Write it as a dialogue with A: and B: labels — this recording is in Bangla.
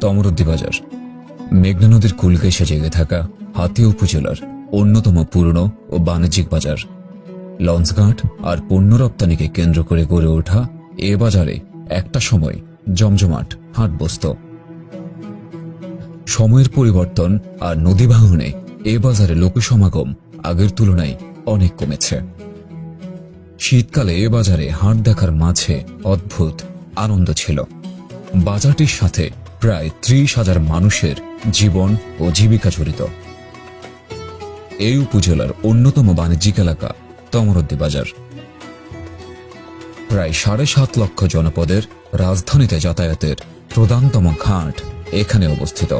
A: তমরদ্দি বাজার। মেঘনা নদীর কুলকেশে জেগে থাকা হাতিয়া উপজেলার অন্যতম পুরনো ও বাণিজ্যিক বাজার। লঞ্চঘাট আর পণ্য রপ্তানিকে কেন্দ্র করে গড়ে ওঠা এ বাজারে একটা সময় জমজমাট হাট বসত সময়ের পরিবর্তন আর নদী ভাঙনে এ বাজারে লোকসমাগম আগের তুলনায় অনেক কমেছে। শীতকালে এ বাজারে হাট দেখার মাঝে অদ্ভুত আনন্দ ছিল। বাজারটির সাথে প্রায় ত্রিশ হাজার মানুষের জীবন ও জীবিকা জড়িত। এই উপজেলার অন্যতম বাণিজ্যিক এলাকা তমরদ্দি বাজার। প্রায় সাড়ে সাত লক্ষ জনপদের রাজধানীতে যাতায়াতের প্রধানতম ঘাট এখানে অবস্থিত।